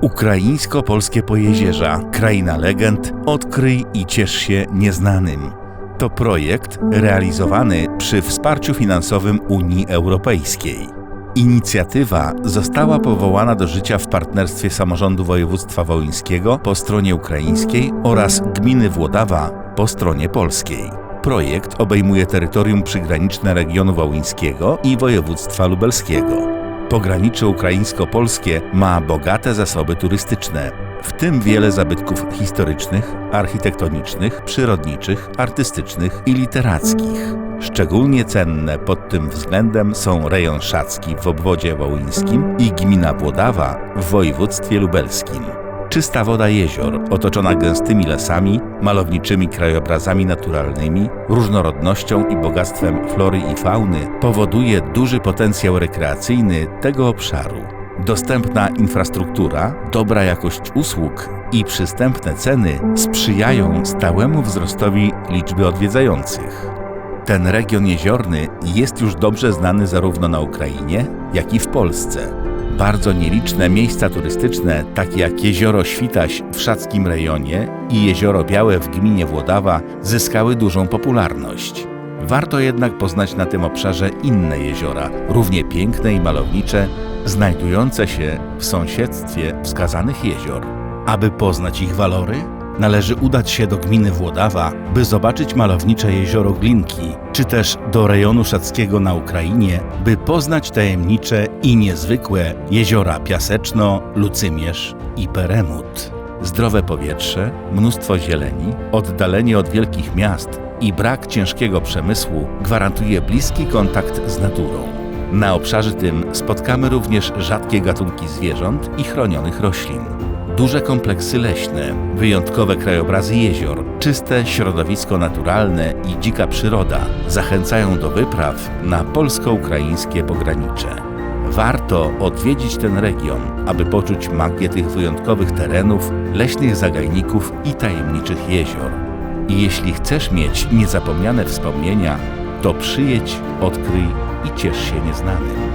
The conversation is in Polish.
Ukraińsko-polskie pojezierza Kraina Legend Odkryj i ciesz się nieznanym. To projekt realizowany przy wsparciu finansowym Unii Europejskiej. Inicjatywa została powołana do życia w partnerstwie samorządu województwa wołyńskiego po stronie ukraińskiej oraz gminy Włodawa po stronie polskiej. Projekt obejmuje terytorium przygraniczne regionu wołyńskiego i województwa lubelskiego. Pogranicze ukraińsko-polskie ma bogate zasoby turystyczne, w tym wiele zabytków historycznych, architektonicznych, przyrodniczych, artystycznych i literackich. Szczególnie cenne pod tym względem są rejon Szacki w obwodzie wołyńskim i gmina Włodawa w województwie lubelskim. Czysta woda jezior, otoczona gęstymi lasami, malowniczymi krajobrazami naturalnymi, różnorodnością i bogactwem flory i fauny, powoduje duży potencjał rekreacyjny tego obszaru. Dostępna infrastruktura, dobra jakość usług i przystępne ceny sprzyjają stałemu wzrostowi liczby odwiedzających. Ten region jeziorny jest już dobrze znany zarówno na Ukrainie, jak i w Polsce. Bardzo nieliczne miejsca turystyczne, takie jak Jezioro Świtaś w Szackim rejonie i Jezioro Białe w gminie Włodawa, zyskały dużą popularność. Warto jednak poznać na tym obszarze inne jeziora, równie piękne i malownicze, znajdujące się w sąsiedztwie wskazanych jezior. Aby poznać ich walory, należy udać się do gminy Włodawa, by zobaczyć malownicze jezioro Glinki, czy też do rejonu szackiego na Ukrainie, by poznać tajemnicze i niezwykłe jeziora Piaseczno, Lucymierz i Peremut. Zdrowe powietrze, mnóstwo zieleni, oddalenie od wielkich miast i brak ciężkiego przemysłu gwarantuje bliski kontakt z naturą. Na obszarze tym spotkamy również rzadkie gatunki zwierząt i chronionych roślin. Duże kompleksy leśne, wyjątkowe krajobrazy jezior, czyste środowisko naturalne i dzika przyroda zachęcają do wypraw na polsko-ukraińskie pogranicze. Warto odwiedzić ten region, aby poczuć magię tych wyjątkowych terenów, leśnych zagajników i tajemniczych jezior. I jeśli chcesz mieć niezapomniane wspomnienia, to przyjedź, odkryj i ciesz się nieznanym.